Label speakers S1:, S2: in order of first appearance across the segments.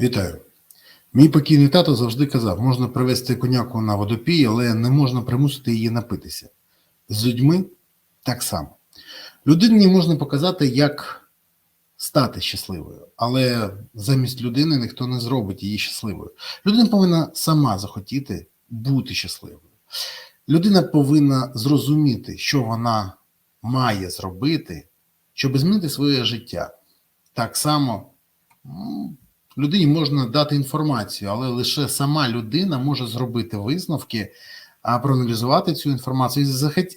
S1: Вітаю. Мій покійний тато завжди казав: можна привезти коняку на водопій, але не можна примусити її напитися. З людьми так само. Людині можна показати, як стати щасливою, але замість людини ніхто не зробить її щасливою. Людина повинна сама захотіти бути щасливою. Людина повинна зрозуміти, що вона має зробити, щоб змінити своє життя. Так само людині можна дати інформацію, але лише сама людина може зробити висновки, а проаналізувати цю інформацію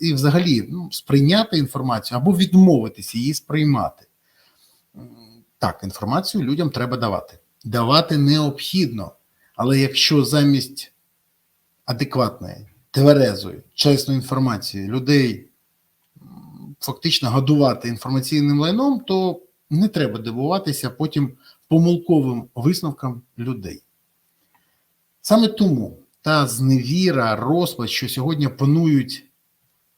S1: і взагалі ну, сприйняти інформацію або відмовитися її сприймати. Так, інформацію людям треба давати. Давати необхідно, але якщо замість адекватної, тверезої, чесної інформації людей фактично годувати інформаційним лайном, то не треба дивуватися потім помилковим висновкам людей. Саме тому та зневіра, розпач, що сьогодні панують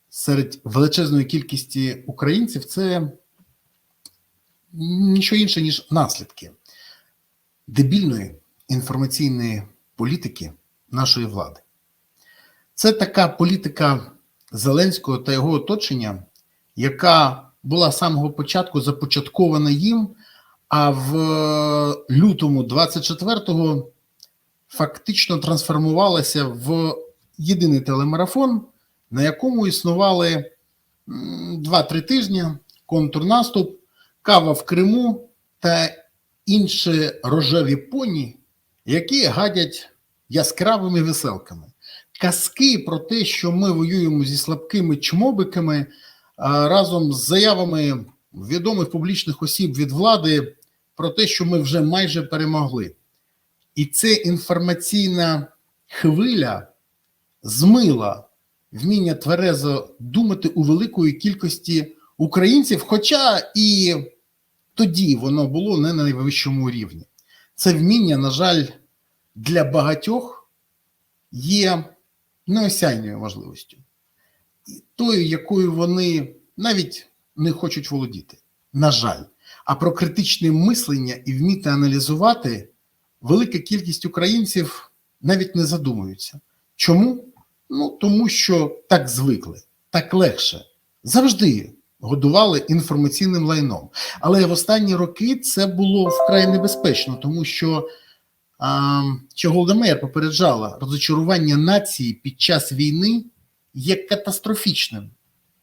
S1: серед величезної кількості українців, це нічого інше, ніж наслідки дебільної інформаційної політики нашої влади. Це така політика Зеленського та його оточення, яка була з самого початку започаткована їм, а в е, лютому 24-го фактично трансформувалася в єдиний телемарафон, на якому існували м, 2-3 тижні контрнаступ, кава в Криму та інші рожеві поні, які гадять яскравими веселками. Казки про те, що ми воюємо зі слабкими чмобиками, разом з заявами відомих публічних осіб від влади про те, що ми вже майже перемогли. І це інформаційна хвиля змила вміння тверезо думати у великої кількості українців, хоча і тоді воно було не на найвищому рівні. Це вміння, на жаль, для багатьох є неосяйною можливістю, тою, якою вони навіть не хочуть володіти. На жаль, а про критичне мислення і вміти аналізувати велика кількість українців навіть не задумуються. Чому? Ну тому що так звикли, так легше. Завжди годували інформаційним лайном. Але в останні роки це було вкрай небезпечно, тому що що Голдемейр попереджала, розочарування нації під час війни є катастрофічним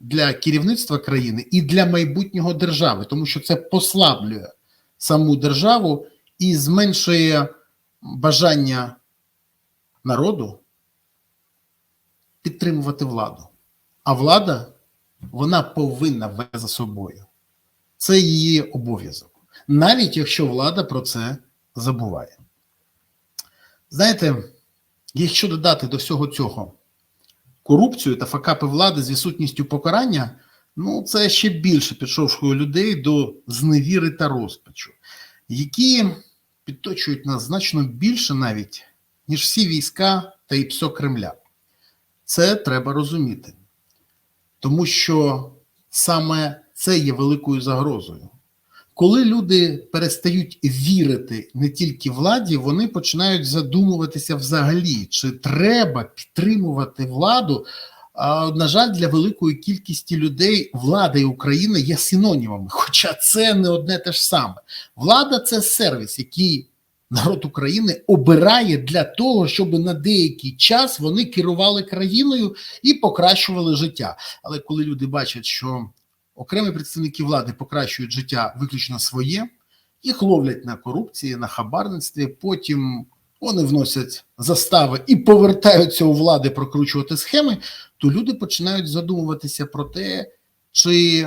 S1: для керівництва країни і для майбутнього держави, тому що це послаблює саму державу і зменшує бажання народу підтримувати владу. А влада вона повинна вести за собою. Це її обов'язок, навіть якщо влада про це забуває. Знаєте, якщо додати до всього цього корупцію та факапи влади з відсутністю покарання, ну це ще більше підшовшує людей до зневіри та розпачу, які підточують нас значно більше навіть, ніж всі війська та ІПСО Кремля. Це треба розуміти, тому що саме це є великою загрозою. Коли люди перестають вірити не тільки владі, вони починають задумуватися взагалі, чи треба підтримувати владу. А, на жаль, для великої кількості людей влада і Україна є синонімами, хоча це не одне те ж саме. Влада це сервіс, який народ України обирає для того, щоб на деякий час вони керували країною і покращували життя. Але коли люди бачать, що окремі представники влади покращують життя виключно своє, їх ловлять на корупції, на хабарництві. Потім вони вносять застави і повертаються у влади прокручувати схеми, то люди починають задумуватися про те, чи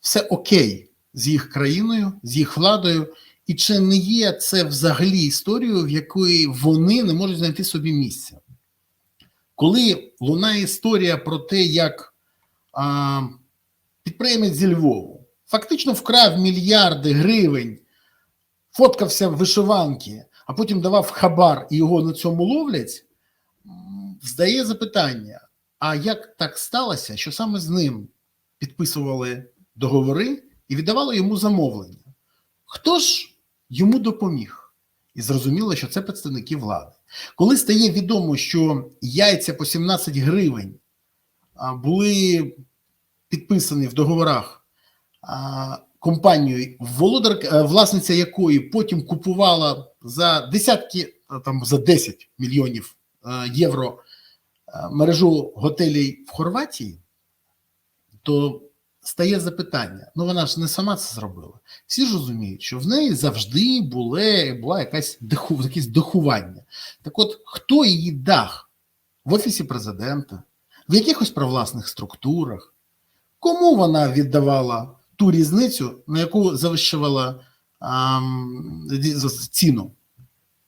S1: все окей з їх країною, з їх владою, і чи не є це взагалі історією, в якої вони не можуть знайти собі місця. Коли лунає історія про те, як а, підприємець зі Львову фактично вкрав мільярди гривень, фоткався в вишиванки, а потім давав хабар і його на цьому ловлять, здає запитання: а як так сталося, що саме з ним підписували договори і віддавали йому замовлення? Хто ж йому допоміг? І зрозуміло, що це представники влади. Коли стає відомо, що яйця по 17 гривень були підписані в договорах компанією, володар, е, власниця якої потім купувала за десятки, там за 10 мільйонів е, євро е, мережу готелей в Хорватії, то стає запитання: ну вона ж не сама це зробила. Всі ж розуміють, що в неї завжди були, була якась диху, якесь дихування. Так от, хто її дах в офісі президента, в якихось провласних структурах, кому вона віддавала ту різницю, на яку завищувала ам, ціну?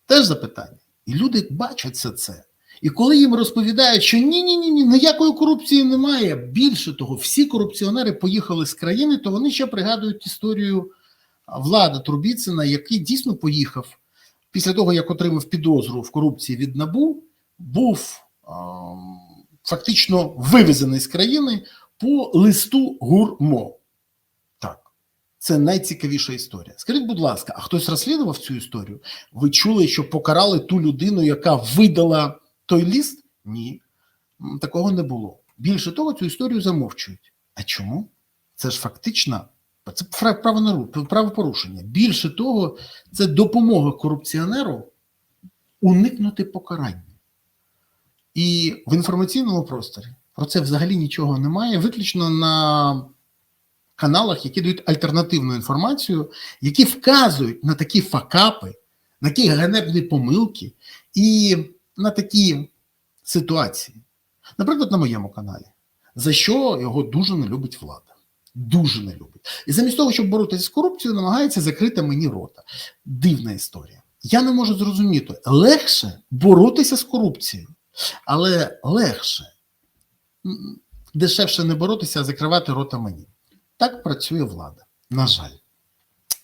S1: Теж запитання. І люди бачать все це. І коли їм розповідають, що ні, ні, ні, ні, ніякої корупції немає. Більше того, всі корупціонери поїхали з країни, то вони ще пригадують історію Влада Трубіцина, який дійсно поїхав після того, як отримав підозру в корупції від НАБУ, був ем, фактично вивезений з країни по листу гурмо. Так, це найцікавіша історія. Скажіть, будь ласка, а хтось розслідував цю історію? Ви чули, що покарали ту людину, яка видала той ліст? Ні, такого не було. Більше того, цю історію замовчують. А чому? Це ж фактично це правопорушення. Більше того, це допомога корупціонеру уникнути покарання. І в інформаційному просторі про це взагалі нічого немає, виключно на каналах, які дають альтернативну інформацію, які вказують на такі факапи, на такі ганебні помилки і на такі ситуації. Наприклад, на моєму каналі, за що його дуже не любить влада. Дуже не любить. І замість того, щоб боротися з корупцією, намагається закрити мені рота. Дивна історія. Я не можу зрозуміти, легше боротися з корупцією, але легше, дешевше не боротися, а закривати рота мені. Так працює влада. На жаль.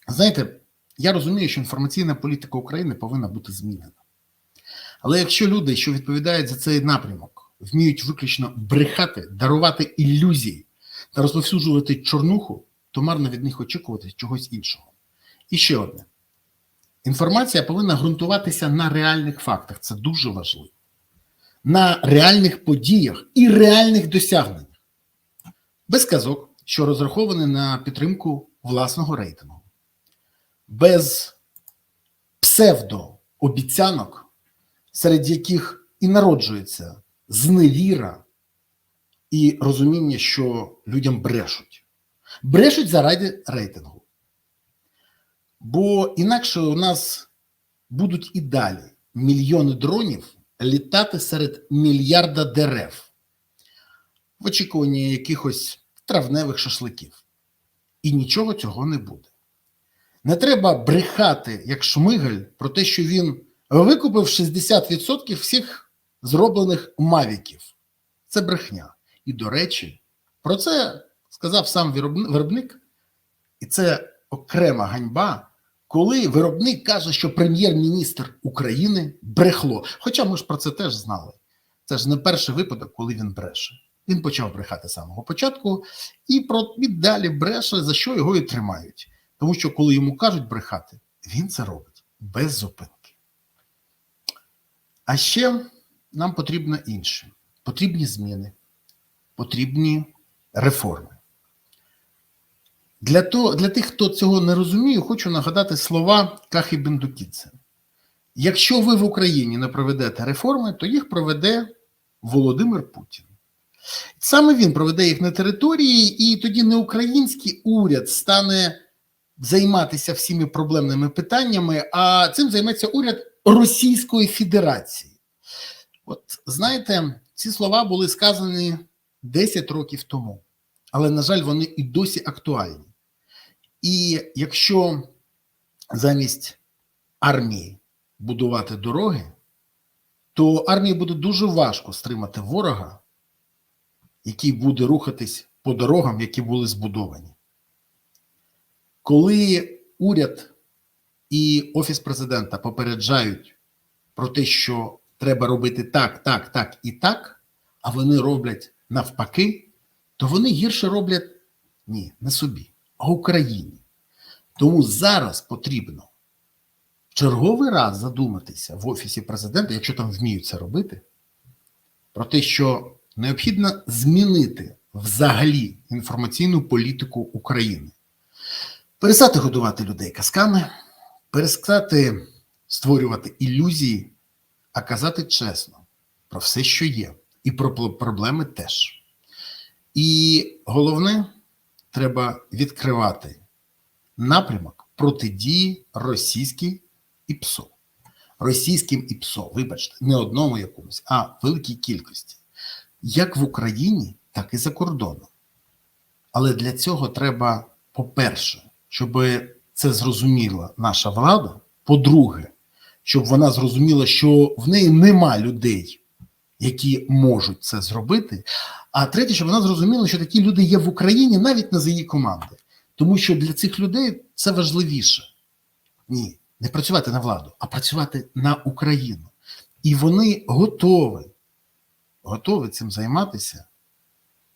S1: Знаєте, я розумію, що інформаційна політика України повинна бути змінена. Але якщо люди, що відповідають за цей напрямок, вміють виключно брехати, дарувати ілюзії та розповсюджувати чорнуху, то марно від них очікувати чогось іншого. І ще одне: інформація повинна ґрунтуватися на реальних фактах. Це дуже важливо. На реальних подіях і реальних досягненнях. Без казок, що розраховані на підтримку власного рейтингу, без псевдообіцянок, серед яких і народжується зневіра і розуміння, що людям брешуть. Брешуть заради рейтингу. Бо інакше у нас будуть і далі мільйони дронів літати серед мільярда дерев в очікуванні якихось травневих шашликів. І нічого цього не буде. Не треба брехати, як Шмигаль, про те, що він викупив 60% всіх зроблених мавіків. Це брехня. І, до речі, про це сказав сам виробник, і це окрема ганьба, коли виробник каже, що прем'єр-міністр України брехло. Хоча ми ж про це теж знали. Це ж не перший випадок, коли він бреше. Він почав брехати з самого початку і про і далі бреше, за що його і тримають. Тому що, коли йому кажуть брехати, він це робить без зупинки. А ще нам потрібно інше: потрібні зміни, потрібні реформи. Для, того, для тих, хто цього не розуміє, хочу нагадати слова Кахи Бендукідзе. Якщо ви в Україні не проведете реформи, то їх проведе Володимир Путін. Саме він проведе їх на території, і тоді не український уряд стане займатися всіми проблемними питаннями, а цим займеться уряд Російської Федерації. От знаєте, ці слова були сказані 10 років тому, але, на жаль, вони і досі актуальні. І якщо замість армії будувати дороги, то армії буде дуже важко стримати ворога, який буде рухатись по дорогам, які були збудовані. Коли уряд і офіс президента попереджають про те, що треба робити так, так, так і так, а вони роблять навпаки, то вони гірше роблять ні, не собі, а Україні. Тому зараз потрібно в черговий раз задуматися в Офісі президента, якщо там вміють це робити, про те, що необхідно змінити взагалі інформаційну політику України, перестати годувати людей казками, перестати створювати ілюзії, а казати чесно про все, що є, і про проблеми теж. І головне, треба відкривати напрямок протидії російській ІПСО. Російським ІПСО, вибачте, не одному якомусь, а великій кількості. Як в Україні, так і за кордоном. Але для цього треба, по-перше, щоб це зрозуміла наша влада. По-друге, щоб вона зрозуміла, що в неї нема людей, які можуть це зробити. А третє, щоб вона зрозуміла, що такі люди є в Україні навіть не за її команди. Тому що для цих людей це важливіше. Ні, не працювати на владу, а працювати на Україну. І вони готові, готові цим займатися,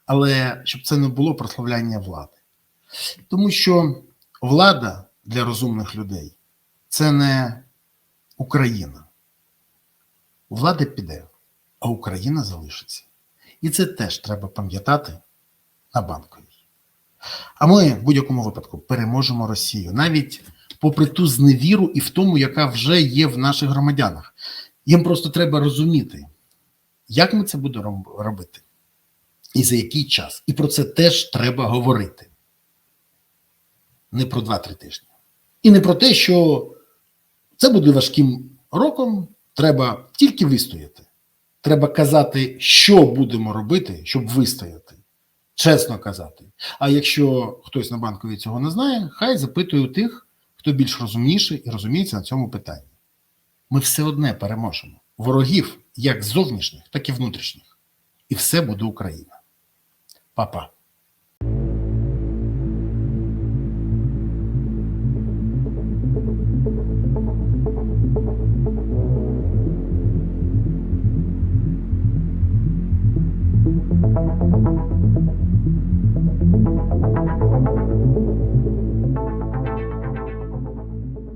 S1: але щоб це не було прославляння влади. Тому що влада для розумних людей це не Україна. Влада піде, а Україна залишиться. І це теж треба пам'ятати на банковій. А ми в будь-якому випадку переможемо Росію, навіть попри ту зневіру і в тому, яка вже є в наших громадянах. Їм просто треба розуміти, як ми це будемо робити, і за який час. І про це теж треба говорити. Не про 2-3 тижні. І не про те, що це буде важким роком, треба тільки вистояти. Треба казати, що будемо робити, щоб вистояти. Чесно казати. А якщо хтось на банковій цього не знає, хай запитує у тих, хто більш розумніший і розуміється на цьому питанні. Ми все одне переможемо. Ворогів як зовнішніх, так і внутрішніх. І все буде Україна. Па-па.